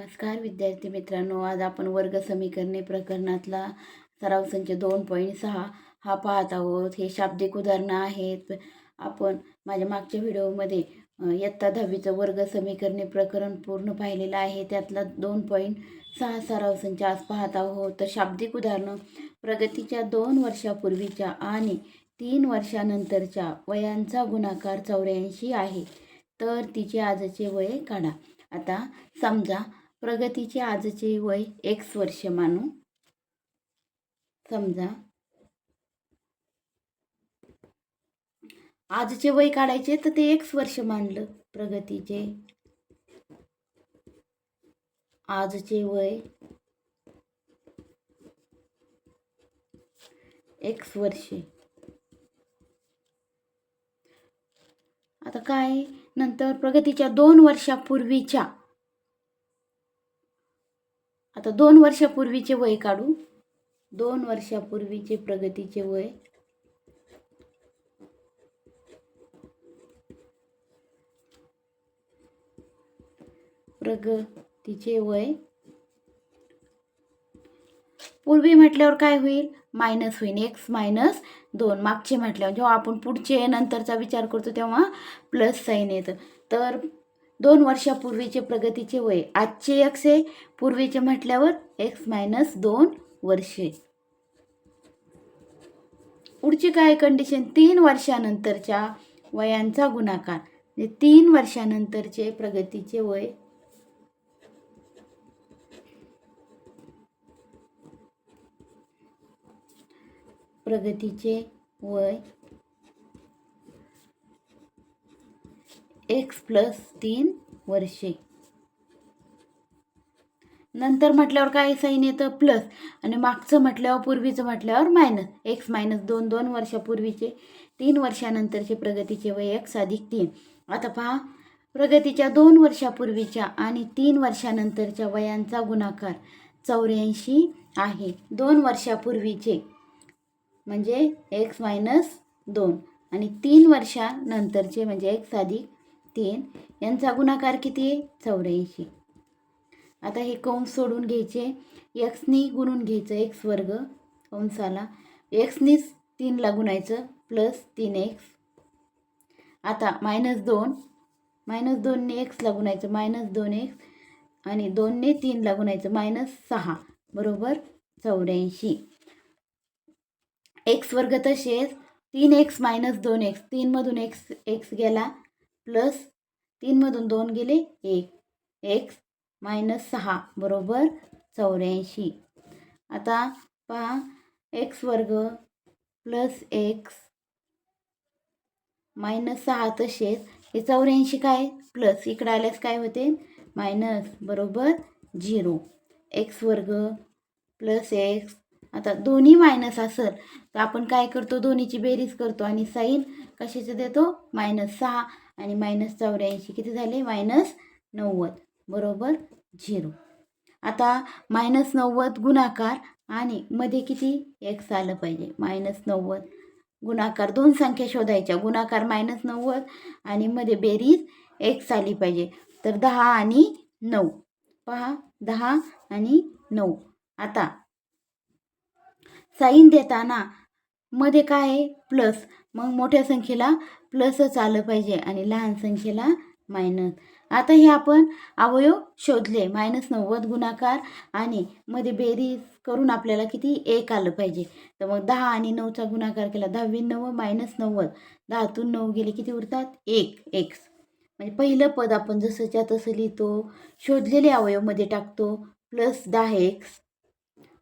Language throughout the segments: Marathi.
नमस्कार विद्यार्थी मित्रांनो आज आपण वर्ग समीकरणे प्रकरणातला सराव संच दोन पॉईंट सहा हा पाहत आहोत. हे शाब्दिक उदाहरणं आहेत. आपण माझ्या मागच्या व्हिडिओमध्ये इयत्ता दहावीचं वर्ग समीकरणे प्रकरण पूर्ण पाहिलेलं आहे. त्यातला दोन पॉईंट सहा सराव संच आज पाहत आहोत. तर शाब्दिक उदाहरणं प्रगतीच्या दोन वर्षापूर्वीच्या आणि तीन वर्षानंतरच्या वयांचा गुणाकार चौऱ्याऐंशी आहे. तर तिचे आजचे वय काढा. आता समजा प्रगतीचे आजचे वय एक्स वर्ष मानू. समजा. आजचे वय काढायचे तर ते एक्स वर्ष मानलं प्रगतीचे. आजचे वय एक्स वर्षे. आता काय? नंतर प्रगतीच्या दोन वर्षापूर्वीच्या आता दोन वर्षापूर्वीचे वय काढू. दोन वर्षापूर्वीचे प्रगतीचे वय. प्रगतीचे वय. पूर्वी म्हटल्यावर काय होईल? मायनस होईल एक्स मायनस दोन. मागचे म्हटल्यावर जेव्हा आपण पुढचे नंतरचा विचार करतो तेव्हा प्लस साईन येतं. तर दोन वर्षापूर्वीचे प्रगतीचे वय. आजचे एक्स आहे पूर्वीचे म्हटल्यावर एक्स मायनस दोन वर्षे. पुढची काय कंडिशन तीन वर्षानंतरच्या वयांचा गुणाकार. म्हणजे तीन वर्षानंतरचे प्रगतीचे वय. प्रगतीचे वय. एक्स प्लस तीन वर्षे. नंतर म्हटल्यावर काय साईन येतं प्लस आणि मागचं म्हटल्यावर पूर्वीचं म्हटल्यावर मायनस एक्स मायनस दोन दोन वर्षापूर्वीचे तीन वर्षानंतरचे प्रगतीचे वय एक्स अधिक तीन. आता पहा प्रगतीच्या दोन वर्षापूर्वीच्या आणि तीन वर्षानंतरच्या वयांचा गुणाकार चौऱ्याऐंशी आहे. दोन वर्षापूर्वीचे म्हणजे एक्स मायनस दोन. आणि तीन वर्षानंतरचे म्हणजे एक्स अधिक तीन. यांचा गुणाकार किती? आहे चौऱ्याऐंशी. आता हे कंस सोडून घ्यायचे. एक्सनी गुणून घ्यायचं. एक्स वर्ग कंसाला. एक्सनीच तीनला गुणायचं. प्लस तीन एक्स. आता मायनस दोन. मायनस दोनने एक्सला गुणायचं. मायनस दोन एक्स. आणि दोनने तीनला गुणायचं. मायनस सहा. बरोबर? चौऱ्याऐंशी. एक्स वर्ग तसेच तीन एक्स मायनस दोन एक्स. तीनमधून एक्स एक्स गेला. प्लस तीनमधून दोन गेले एक. एक्स मायनस सहा बरोबर चौऱ्याऐंशी. आता पहा एक्स वर्ग प्लस एक्स मायनस सहा तसेच हे चौऱ्याऐंशी काय? प्लस इकडे आल्यास काय होते? मायनस बरोबर झिरो. एक्स वर्ग प्लस एक्स आता दोन्ही मायनस असेल तर आपण काय करतो? दोन्हीची बेरीज करतो आणि साईन कशाचं देतो? मायनस सहा. आणि मायनस चौऱ्याऐंशी किती झाले? मायनस नव्वद. बरोबर? झिरो आता मायनस नव्वद गुणाकार आणि मध्ये किती? एक्स आलं पाहिजे. मायनस नव्वद. गुणाकार दोन संख्या शोधायच्या. गुणाकार मायनस नव्वद आणि मध्ये बेरीज एक्स आली पाहिजे. तर दहा आणि नऊ. पहा दहा आणि नऊ. आता साईन देताना मध्ये काय आहे? प्लस. मग मोठ्या संख्येला प्लसच आलं पाहिजे आणि लहान संख्येला मायनस आता हे आपण अवयव शोधले. मायनस नव्वद गुणाकार आणि मध्ये बेरीज करून आपल्याला किती? एक आलं पाहिजे. तर मग दहा आणि नऊचा गुणाकार केला. दहावी नव्वद मायनस नव्वद. दहातून नऊ गेले. किती उरतात? एक. एक्स म्हणजे पहिलं पद आपण जसंच्या तसं लिहितो शोधलेले अवयवमध्ये टाकतो. प्लस दहा एक्स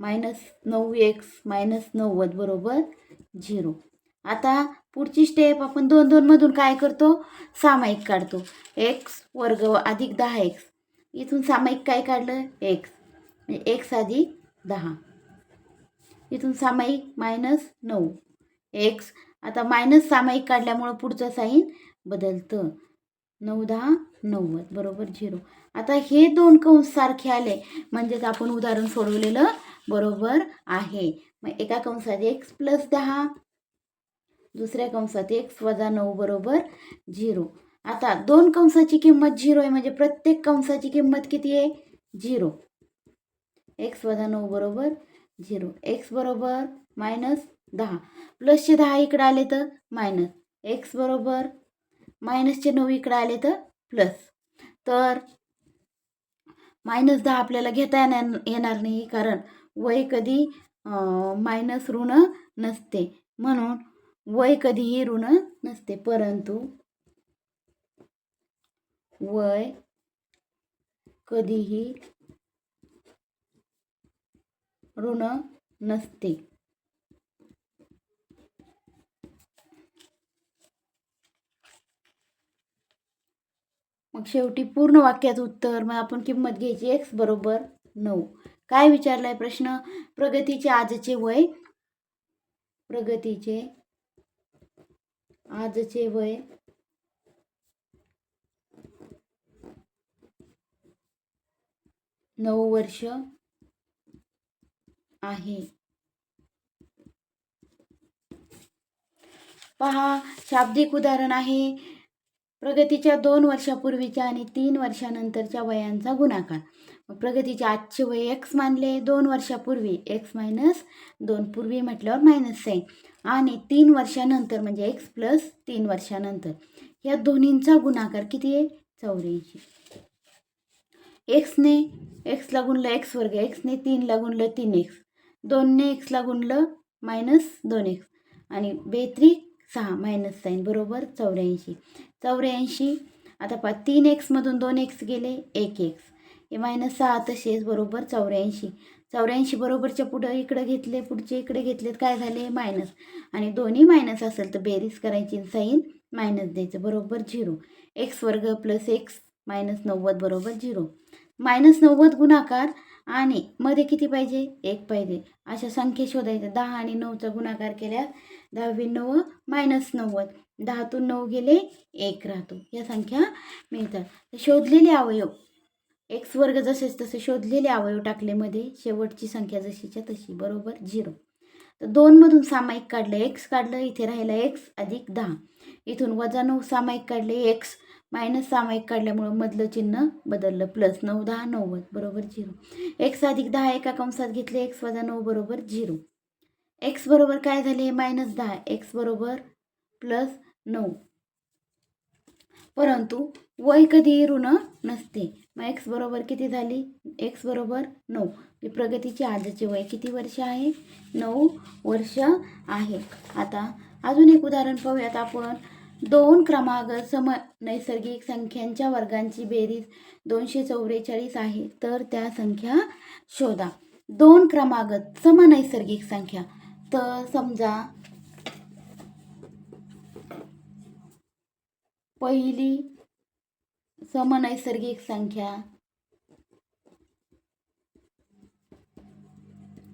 मायनस नऊ एक्स मायनस नव्वद. बरोबर? झिरो. आता पुढची स्टेप आपण दोन दोनमधून काय करतो? सामायिक काढतो. एक्स वर्ग अधिक दहा एक्स इथून सामायिक काय काढलं? एक्स म्हणजे एक्स अधिक दहा. इथून सामायिक मायनस नऊ. एक्स आता मायनस सामायिक काढल्यामुळं पुढचं साईन बदलतं. नऊ दहा नव्वद. बरोबर झिरो. आता हे दोन कंस सारखे आले. म्हणजेच आपण उदाहरण सोडवलेलं बरोबर आहे. मग एका कंसात एक्स प्लस दहा दुसऱ्या कंसात एक्स वजा नऊ बरोबर झिरो. आता दोन कंसाची किंमत झिरो आहे म्हणजे प्रत्येक कंसाची किंमत किती आहे? झिरो. एक्स वजा नऊ बरोबर झिरो. एक्स बरोबर मायनस दहा. प्लसचे दहा इकडे आले तर मायनस एक्स बरोबर मायनसचे नऊ इकडे आले तर प्लस तर मायनस दहा आपल्याला घेता येणार येणार नाही कारण वय कधी मायनस ऋण नसते. म्हणून वय कधीही ऋण नसते. परंतु वय कधीही ऋण नसते. मग शेवटी पूर्ण वाक्याचं उत्तर मग आपण किंमत घ्यायची. एक्स बरोबर नऊ. काय विचारलाय प्रश्न? प्रगतीचे आजचे वय? प्रगतीचे आजचे वय? नऊ वर्ष आहे. पहा शाब्दिक उदाहरण आहे. प्रगतीच्या दोन वर्षापूर्वीच्या आणि तीन वर्षानंतरच्या वयांचा गुणाकार. प्रगतीचे आजचे वय एक्स मानले दोन वर्षापूर्वी. एक्स मायनस दोन पूर्वी म्हटल्यावर मायनस साईन आणि तीन वर्षानंतर म्हणजे एक्स प्लस तीन वर्षानंतर. या दोन्हींचा गुणाकार किती आहे? चौऱ्याऐंशी. एक्सने एक्सला गुणलं एक्स वर्ग एक्सने तीनला गुणलं तीन एक्स दोनने एक्सला गुणलं मायनस दोन एक्स आणि बेत्रिक सहा मायनस साईन बरोबर चौऱ्याऐंशी. चौऱ्याऐंशी आता पा तीन एक्समधून दोन एक्स गेले एक एक्स हे मायनस सहा तसेच बरोबर? चौऱ्याऐंशी. चौऱ्याऐंशी बरोबरच्या पुढं इकडं घेतले पुढचे इकडे घेतलेत काय झाले? मायनस आणि दोन्ही मायनस असेल तर बेरीज करायची साईन मायनस द्यायचं बरोबर? झिरो एक्स वर्ग प्लस एक्स मायनस नव्वद बरोबर? झिरो मायनस नव्वद गुणाकार आणि मध्ये किती पाहिजे? एक पाहिजे. अशा संख्या शोधायच्या. दहा आणि नऊचा गुणाकार केल्यास दहावी नऊ मायनस नव्वद. दहातून नऊ गेले एक राहतो. या संख्या मिळतात. शोधलेले अवयव एक्स वर्ग जसेच तसे शोधलेले अवयव टाकलेमध्ये शेवटची संख्या जशीच्या तशी बरोबर झिरो. तर दोनमधून सामायिक काढलं एक्स काढलं इथे राहिलं एक्स अधिक दहा. इथून वजा नऊ सामायिक काढले एक्स मायनस सामायिक काढल्यामुळं मधलं चिन्ह बदललं प्लस नऊ दहा नव्वद बरोबर झिरो. एक्स अधिक दहा एका कंसात घेतले एक्स वजा नऊ बरोबर झिरो. एक्स बरोबर काय झाले? मायनस दहा. एक्स बरोबर प्लस नऊ. परंतु वय कधीही ऋण नसते. मग एक्स बरोबर किती झाली? एक्स बरोबर नऊ. प्रगतीची आजचे वय किती वर्ष आहे? नऊ वर्ष आहे. आता अजून एक उदाहरण पाहूयात आपण. दोन क्रमांक सम नैसर्गिक संख्यांच्या वर्गांची बेरीज दोनशे चौवेचाळीस आहे. तर त्या संख्या शोधा. दोन क्रमांक समनैसर्गिक संख्या. तर समजा पहिली समनैसर्गिक संख्या।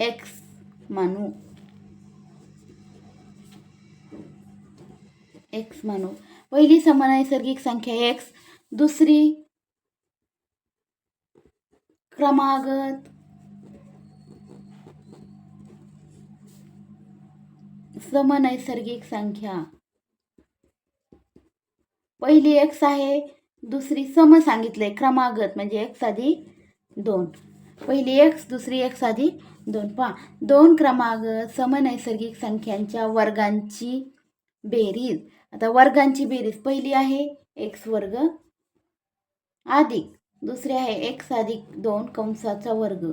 एक्स मानू। एक्स मानू। पहिली समनैसर्गिक संख्या एक्स दुसरी क्रमागत समनैसर्गिक संख्या। पहिली एक्स आहे दुसरी सम सांगितले क्रमागत म्हणजे एक साधी दोन. पहिली एक्स दुसरी एक साधी दोन. पहा दोन क्रमागत समनैसर्गिक संख्यांच्या वर्गांची बेरीज. आता वर्गांची बेरीज पहिली आहे एक्स वर्ग अधिक दुसरी आहे एक्स अधिक दोन कंसाचा वर्ग.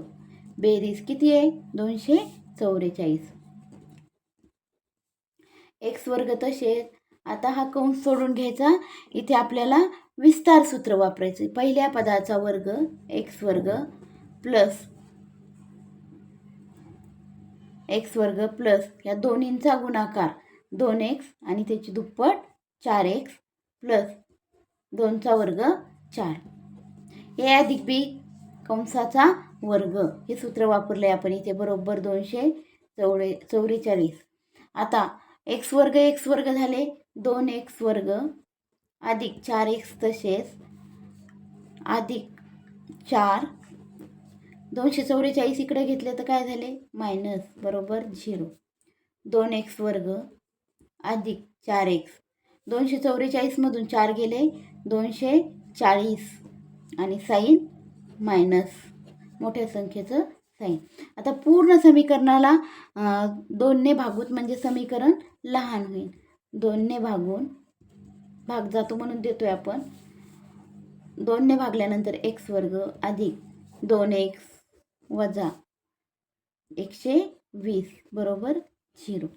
बेरीज किती आहे? दोनशे चौवेचाळीस. एक्स वर्ग तसेच. आता हा कंस सोडून घ्यायचा. इथे आपल्याला विस्तार सूत्र वापरायचे. पहिल्या पदाचा वर्ग एक्स वर्ग प्लस एक्स वर्ग प्लस या दोन्हींचा गुणाकार. दोन एक्स आणि त्याची दुप्पट चार एक्स प्लस दोनचा वर्ग चार. ए अधिक बी कंसाचा वर्ग. हे सूत्र वापरले आपण इथे बरोबर दोनशे चौरे चौवेचाळीस. आता एक्स वर्ग एक्स वर्ग झाले. दोन एक्स वर्ग अधिक चार एक्स तसेच अधिक चार. दोनशे चौवेचाळीस इकडे घेतले तर काय झाले? मायनस बरोबर झिरो. दोन एक्स वर्ग अधिक चार एक्स दोनशे चौवेचाळीसमधून चार गेले दोनशे चाळीस. आणि साईन मायनस. मोठ्या संख्येचं साईन. आता पूर्ण समीकरणाला दोनने भागूत म्हणजे समीकरण लहान होईल. दोनने भागून भाग जातो म्हणून देतो आहे आपण. दोनने भागल्यानंतर एक्स वर्ग अधिक दोन एक्स वजा एकशे वीस बरोबर झिरो.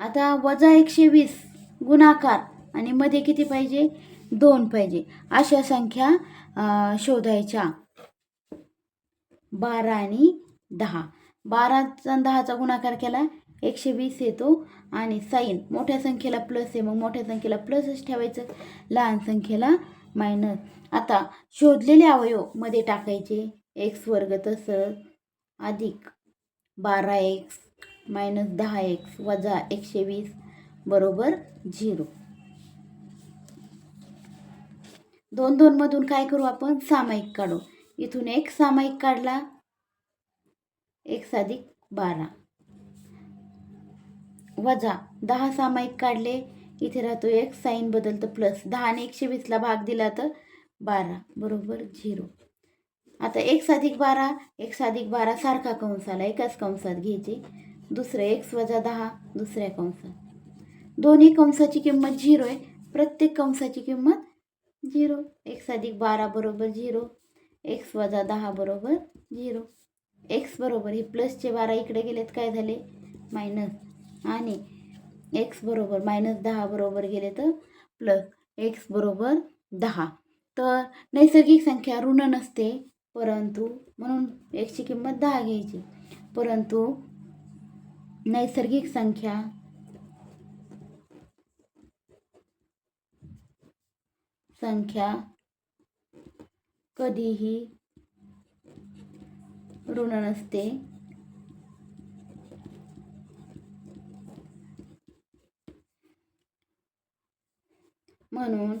आता वजा एकशे वीस गुणाकार आणि मध्ये किती पाहिजे? दोन पाहिजे. अशा संख्या शोधायच्या. बारा आणि दहा. बाराचा दहाचा गुणाकार केला. एकशे वीस येतो आणि साईन. मोठ्या संख्येला प्लस आहे मग मोठ्या संख्येला प्लसच ठेवायचं. लहान संख्येला मायनस आता शोधलेले अवयवमध्ये टाकायचे. एक्स वर्ग तसंच अधिक बारा एक्स मायनस दहा एक्स वजा एकशे वीस बरोबर झिरो. दोन दोन मधून काय करू आपण? सामायिक काढू. इथून एक सामायिक काढला. एक अधिक बारा. वजा दहा सामायिक काढले. इथे राहतो एक साईन बदलतं प्लस दहा आणि एकशे वीसला भाग दिला तर बारा बरोबर झिरो. आता एक अधिक बारा एक अधिक बारा सारखा कंस आला एकाच कंसात घ्यायचे. दुसरं एक्स वजा दहा दुसऱ्या कंसात. दोन्ही कंसाची किंमत झिरो आहे. प्रत्येक कंसाची किंमत झिरो. एक्स अधिक बारा बरोबर झिरो. एक्स वजा दहा बरोबर झिरो. एक्स बरोबर हे प्लसचे बारा इकडे गेलेत काय झाले? मायनस आणि एक्स बरोबर मायनस दहा बरोबर गेले तर प्लस एक्स बरोबर दहा. तर नैसर्गिक संख्या ऋण नसते परंतु म्हणून एकची किंमत दहा घ्यायची. परंतु नैसर्गिक संख्या संख्या कधीही ऋण नसते. म्हणून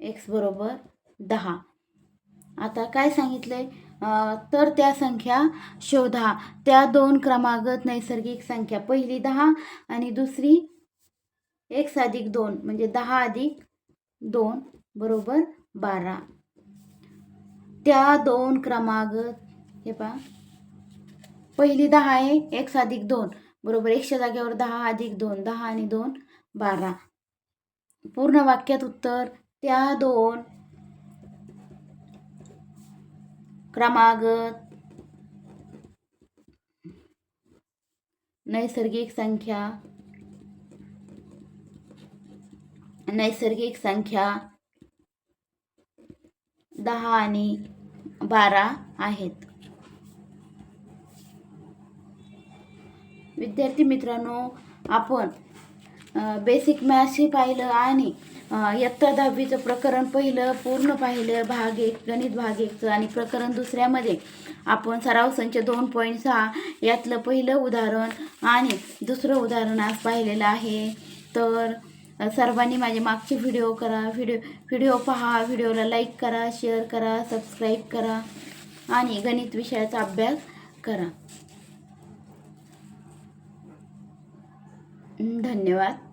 एक्स बरोबर दहा. आता काय सांगितलंय? तर त्या संख्या शोधा. त्या दोन क्रमागत नैसर्गिक संख्या. पहिली दहा आणि दुसरी एक्स अधिक दोन म्हणजे दहा अधिक दोन बरोबर बारा. त्या दोन क्रमागत हे पहा. पहिली दहा आहे एक्स अधिक दोन बरोबर एकशे जागेवर दहा अधिक दोन दहा आणि दोन बारा. पूर्ण वाक्यात उत्तर त्या दोन क्रमागत नैसर्गिक संख्या नैसर्गिक संख्या दहा आणि बारा आहेत. विद्यार्थी मित्रांनो आपण बेसिक मॅथ्सही पाहिलं आणि इयत्ता दहावीचं प्रकरण पहिलं पूर्ण पाहिलं भाग एक गणित भाग एकचं आणि प्रकरण दुसऱ्यामध्ये आपण सराव संच दोन पॉईंट सहा यातलं पहिलं उदाहरण आणि दुसरं उदाहरण आज पाहिलेलं आहे. तर सर्वांनी माझे मागचे व्हिडिओ करा व्हिडिओ व्हिडिओ पहा व्हिडिओला लाईक करा शेअर करा सबस्क्राईब करा आणि गणित विषयाचा अभ्यास करा. धन्यवाद.